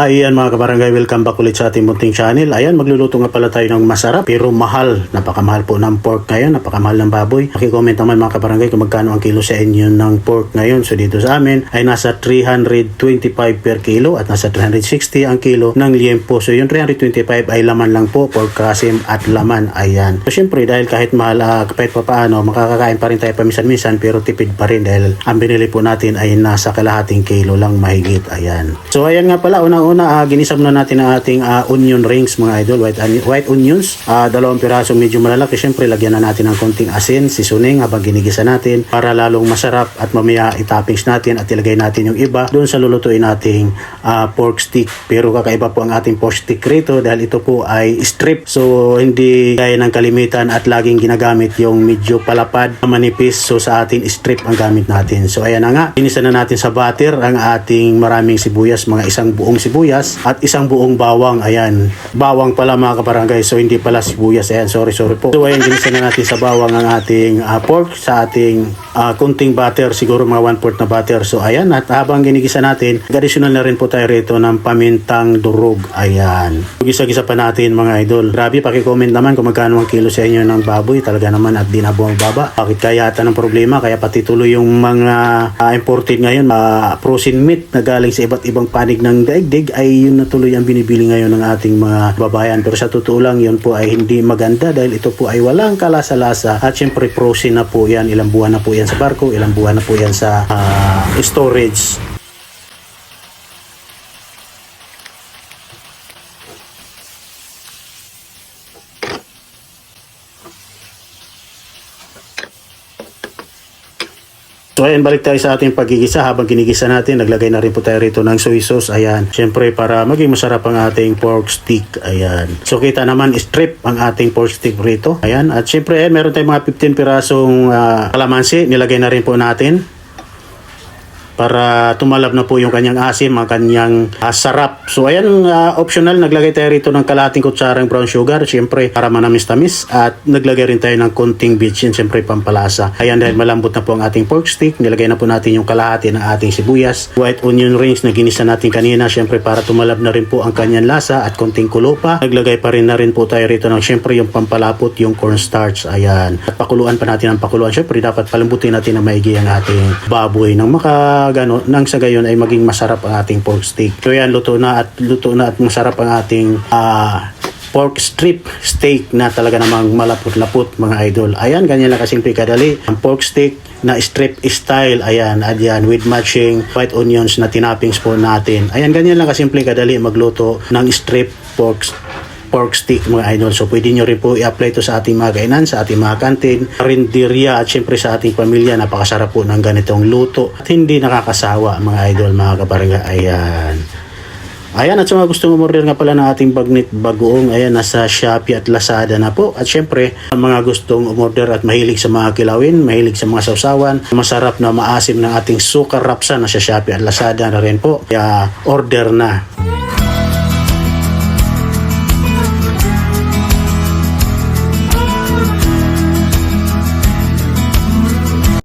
Ayan mga kabarangay, welcome back ulit sa ating munting channel. Ayan, magluluto nga pala tayo ng masarap pero mahal. Napakamahal po ng pork ngayon, napakamahal ng baboy. Pakicomment naman mga kabarangay kung magkano ang kilo sa inyo ng pork ngayon. So dito sa amin ay nasa 325 per kilo at nasa 360 ang kilo ng liempo. So yung 325 ay laman lang po, pork kasim at laman. Ayan. So syempre dahil kahit mahal, uh, kahit pa paano, makakakain pa rin tayo paminsan-minsan pero tipid pa rin dahil ang binili po natin ay nasa kalahating kilo lang mahigit. Ayan. So ayan nga pala, una-una uh, ginisam na natin ang ating ah, onion rings mga idol, white, ani- white onions. Ah, dalawang piraso medyo malalaki. Siyempre lagyan na natin ng konting asin, seasoning habang ginigisa natin para lalong masarap at mamaya itoppings natin at ilagay natin yung iba doon sa lulutuin nating ah, pork stick. Pero kakaiba po ang ating pork stick rito dahil ito po ay strip. So hindi gaya ng kalimitan at laging ginagamit yung medyo palapad na manipis. So sa atin strip ang gamit natin. So ayan na nga, inisa na natin sa butter ang ating maraming sibuyas, mga isang buong sibuyas at isang buong bawang. Ayan, bawang pala mga kabarangay. So hindi pala sibuyas. Ayan, sorry, sorry po. So ayan, ginisa na natin sa bawang ang ating ah, pork sa ating ah, kunting butter, siguro mga 1 4 na butter. So ayan, at habang ginigisa natin, additional na rin po tayo rito ng pamintang durog. Ayan. Gisa-gisa pa natin mga idol. Grabe, pakicomment naman kung magkano ang kilo sa inyo ng baboy. Talaga naman at di na bumababa. Bakit kaya ata ng problema? Kaya pati tuloy yung mga ah, imported ngayon, mga frozen meat na galing sa iba't ibang panig ng daigdig ay yun na tuloy ang binibili ngayon ng ating mga babayan. Pero sa totoo lang, yun po ay hindi maganda dahil ito po ay walang kalasa-lasa at syempre frozen na po yan. Ilang buwan na po yan sa barko, ilang buwan na po yan sa ah, storage. So ayan, balik tayo sa ating pagigisa. Habang ginigisa natin, naglagay na rin po tayo rito ng soy sauce. Ayan, syempre para maging masarap ang ating pork stick. Ayan. So kita naman, strip ang ating pork stick rito. Ayan, at syempre, ayan, meron tayong mga 15 pirasong ah, kalamansi. Nilagay na rin po natin para tumalab na po yung kanyang asim, ang kanyang ah, sarap. So ayan, ah, optional, naglagay tayo rito ng kalating kutsarang brown sugar, syempre para manamis-tamis at naglagay rin tayo ng konting bitchin, syempre pampalasa. Ayan, dahil malambot na po ang ating pork stick, nilagay na po natin yung kalahati ng ating sibuyas, white onion rings na ginisa natin kanina, syempre para tumalab na rin po ang kanyang lasa at konting kulo. Naglagay pa rin na rin po tayo rito ng syempre yung pampalapot, yung cornstarch, ayan. At pakuluan pa natin ang pakuluan, syempre dapat palambutin natin na maigi ang ating baboy ng maka gano nang sa gayon ay maging masarap ang ating pork steak. So yan luto na at luto na at masarap ang ating ah, pork strip steak na talaga namang malapot-lapot mga idol. Ayan, ganyan lang kasimple kadali. Ang pork steak na strip style, ayan, ayan, with matching white onions na tinapings po natin. Ayan, ganyan lang kasimple kadali magluto ng strip pork pork stick mga idol. So pwede nyo rin po i-apply to sa ating mga kainan, sa ating mga kantin, karinderya at syempre sa ating pamilya. Napakasarap po ng ganitong luto at hindi nakakasawa mga idol, mga kabarangay. Ayan. Ayan, at sa mga gustong umorder nga pala ng ating bagnit bagoong, ayan, nasa Shopee at Lazada na po. At syempre, mga gustong umorder at mahilig sa mga kilawin, mahilig sa mga sausawan, masarap na maasim ng ating sukar rapsa na sa Shopee at Lazada na rin po. Kaya order na.